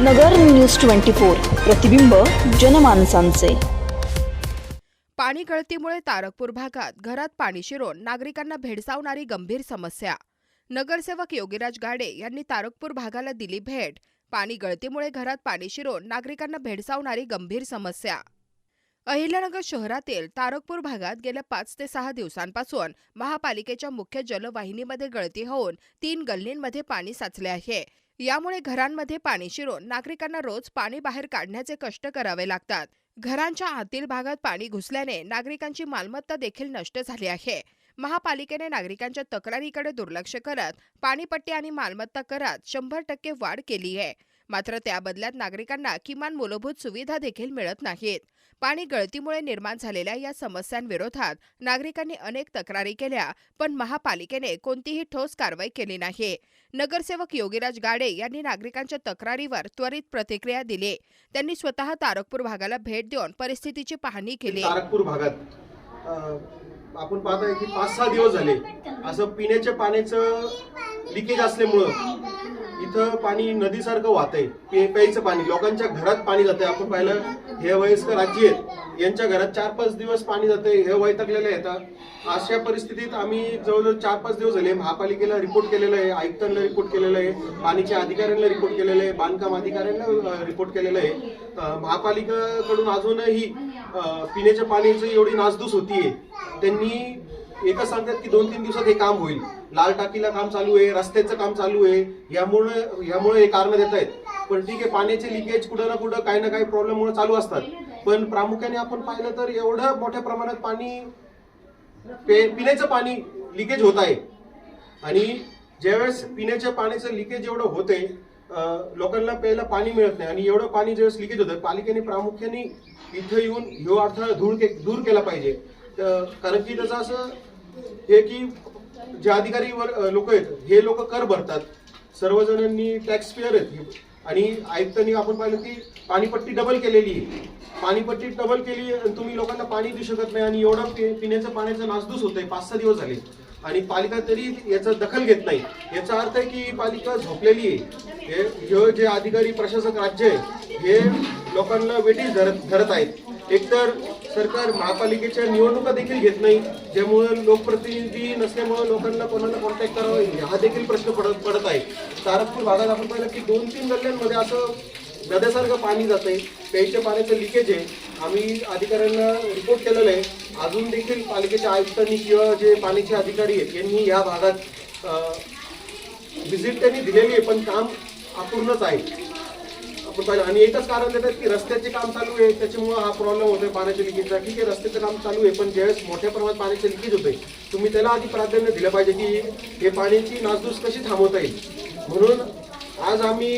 नगर news twenty four प्रतिबिंब जनमानसांचे. पाणी गळतीमुळे तारकपूर भागात घरात पाणी शिरून नागरिकांना भेडसावणारी गंभीर समस्या. नगरसेवक योगीराज गाडे यांनी तारकपूर भागाला दिली भेट. पाणी गळतीमुळे घरात पाणी शिरून नागरिकांना भेडसावणारी गंभीर समस्या. अहिल्यानगर शहरातील तारकपूर भागात गेल्या पाच ते सहा दिवसांपासून महापालिकेच्या मुख्य जलवाहिनीमध्ये गळती होऊन तीन गल्लींमध्ये पाणी साचले आहे. यामुळे घरांमध्ये पाणी शिरून नागरिकांना रोज पाणी बाहेर काढण्याचे कष्ट करावे लागतात. घरांच्या आतील भागात पाणी घुसल्याने नागरिकांची मालमत्ता देखील नष्ट झाली आहे. महापालिकेने नागरिकांच्या तक्रारीकडे दुर्लक्ष करत पाणीपट्टी आणि मालमत्ता करात शंभर टक्के वाढ केली आहे. मात्र त्या बदल्यात नागरिकांना किमान मूलभूत सुविधा देखील मिळत नाहीत. पाणी गळतीमुळे निर्माण झालेल्या या समस्यांविरोधात नागरिकांनी अनेक तक्रारी केल्या पण महापालिकेने कोणतीही ठोस कारवाई केली नाही. नगरसेवक योगीराज गाडे यांनी नागरिकांच्या तक्रारीवर त्वरित प्रतिक्रिया दिली. त्यांनी स्वतः तारकपूर भागाला भेट देऊन परिस्थितीची पाहणी केली. तारकपूर भागात आपण पाहताय की पाच सहा दिवस झाले. असं पिण्याच्या पाण्याचं लिकेज असल्यामुळं इथं पाणी नदीसारखं वाहतंय. पे प्यायचं पाणी. लोकांच्या घरात पाणी जातंय. आपण पाहिलं हे वयस्कर आजी आहेत. यांच्या घरात चार पाच दिवस पाणी जाते हे वैतकलेले येतात अशा परिस्थितीत आम्ही जवळजवळ चार पाच दिवस झाले. महापालिकेला रिपोर्ट केलेलं आहे. आयुक्तांना रिपोर्ट केलेलं आहे. पाणीच्या अधिकाऱ्यांना रिपोर्ट केलेलं आहे. बांधकाम अधिकाऱ्यांना रिपोर्ट केलेलं आहे. महापालिकेकडून अजूनही पिण्याच्या पाण्याची एवढी नासधूस होतीये. त्यांनी एकच सांगतात की दोन तीन दिवसात हे काम होईल. लाल टाकीला काम चालू आहे रस्त्याचं काम चालू आहे. यामुळे यामुळे हे कारण देत आहेत. पण ठीक आहे पाण्याचे लिकेज कुठं ना कुठं काही ना काही प्रॉब्लेममुळे चालू असतात. पण प्रामुख्याने आपण पाहिलं तर एवढं मोठ्या प्रमाणात पाणी पिण्याचं पाणी लिकेज होत आहे. आणि ज्यावेळेस पिण्याच्या पाण्याचं लिकेज एवढं होतंय लोकांना प्यायला पाणी मिळत नाही. आणि एवढं पाणी ज्यावेळेस लिकेज होतं पालिकेने प्रामुख्याने इथं येऊन ह्यो अडथळा दूर के दूर केला पाहिजे. कारण की त्याचं असं हे की जे अधिकारी लोक आहेत हे लोक कर भरतात. सर्वजणांनी टॅक्स पेअर आहेत. आणि आयुक्तांनी आपण पाहिलं की पाणीपट्टी डबल केलेली आहे. पाणीपट्टी डबल केली आणि तुम्ही लोकांना पाणी देऊ शकत नाही आणि एवढं पि- पिण्याचं पाण्याचं नासधूस होत आहे पाच सहा दिवस झाले. आणि पालिका तरी याचा दखल घेत नाही. याचा अर्थ आहे की पालिका झोपलेली आहे. हे हे जे अधिकारी प्रशासक राज्य आहे हे लोकांना वेटीस धरत धरत आहेत. एकतर सरकार महापालिकेच्या निवडणुका देखील घेत नाही ज्यामुळे लोकप्रतिनिधी नसल्यामुळे लोकांना कोणाला कॉन्टॅक्ट करावा हा देखील प्रश्न पडत पडत आहे. तारकपूर भागात आपण पाहिलं की दोन तीन गल्ल्यांमध्ये असं नद्यासारखं पाणी जात आहे प्यायच्या पाण्याचं लिकेज आहे. आम्ही अधिकाऱ्यांना रिपोर्ट केलेलं आहे. अजून देखील पालिकेच्या आयुक्तांनी किंवा जे पाण्याचे अधिकारी आहेत यांनी या भागात व्हिजिट त्यांनी दिलेली आहे पण काम अपूर्णच आहे. आपण पाहिलं आणि एकच कारण देतात की रस्त्याचे काम चालू आहे त्याच्यामुळे हा प्रॉब्लेम होतोय पाण्याच्या लिकेजचा. ठीक आहे रस्त्याचं काम चालू आहे पण ज्यावेळेस मोठ्या प्रमाणात पाण्याचे लिकेज होते तुम्ही त्याला आधी प्राधान्य दिलं पाहिजे की हे पाण्याची नासधूस कशी थांबवता येईल. म्हणून आज आम्ही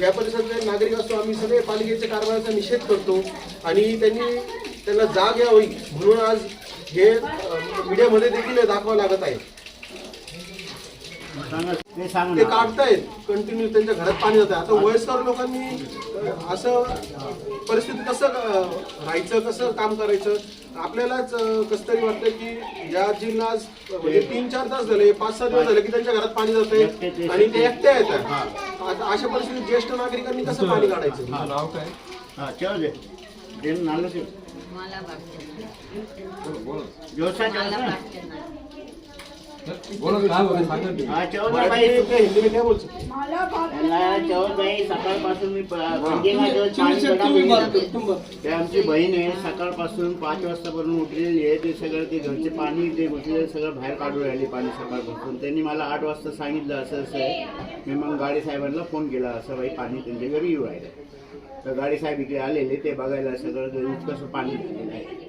या परिसरातले नागरिक असतो आम्ही सगळे पालिकेच्या कारभाराचा निषेध करतो आणि त्यांनी त्यांना जाग यावी म्हणून आज हे मीडियामध्ये देखील दाखवावं लागत आहे. ते काढतायत. कंटिन्यू त्यांच्या घरात पाणी जात आता वयस्कर लोकांनी असं परिस्थिती कसं राहायचं कसं काम करायचं? आपल्यालाच कसं तरी वाटतं की या जिल्हा म्हणजे तीन चार तास झाले पाच सहा दिवस झाले की त्यांच्या घरात पाणी जातंय आणि ते एकट्या येतात. आता अशा परिस्थितीत ज्येष्ठ नागरिकांनी कसं पाणी काढायचं? ठेव दे दे नालं ठेव मला वाटतं जोशा मला ठेव वाटतं ना ठेव ना मराठी बाई काय सकाळपासून मी. ते आमची बहीण आहे सकाळपासून पाच वाजतापासून उठलेली आहे ते सगळं ते घरचे पाणी ते घुसलेलं सगळं बाहेर काढून राहिले पाणी सकाळपासून. त्यांनी मला आठ वाजता सांगितलं असं असं आहे. मी मग गाडी साहेबांना फोन केला असं बाई पाणी त्यांच्या घरी येऊ आहे. तर गाडी साहेब इकडे आलेले ते बघायला सगळं कसं पाणी झालेलं आहे.